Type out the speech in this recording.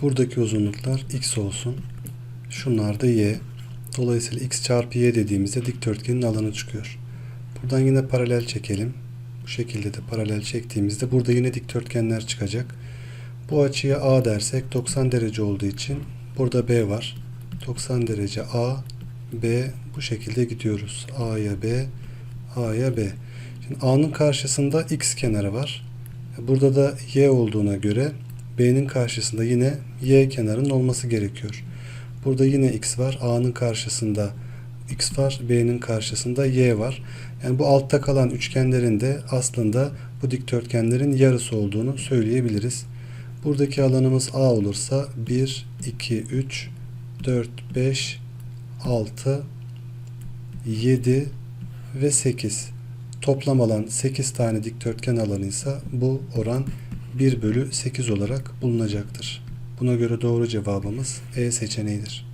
Buradaki uzunluklar x olsun. Şunlar da y. Dolayısıyla x çarpı y dediğimizde dikdörtgenin alanı çıkıyor. Buradan yine paralel çekelim. Bu şekilde de paralel çektiğimizde burada yine dikdörtgenler çıkacak. Bu açıya A dersek 90 derece olduğu için burada B var. 90 derece A, B bu şekilde gidiyoruz. A'ya B, A'ya B. Şimdi A'nın karşısında X kenarı var. Burada da Y olduğuna göre B'nin karşısında yine Y kenarının olması gerekiyor. Burada yine X var. A'nın karşısında X var. B'nin karşısında Y var. Yani bu altta kalan üçgenlerin de aslında bu dikdörtgenlerin yarısı olduğunu söyleyebiliriz. Buradaki alanımız A olursa 1, 2, 3, 4, 5, 6, 7 ve 8. Toplam alan 8 tane dikdörtgen alanıysa bu oran 1 bölü 8 olarak bulunacaktır. Buna göre doğru cevabımız E seçeneğidir.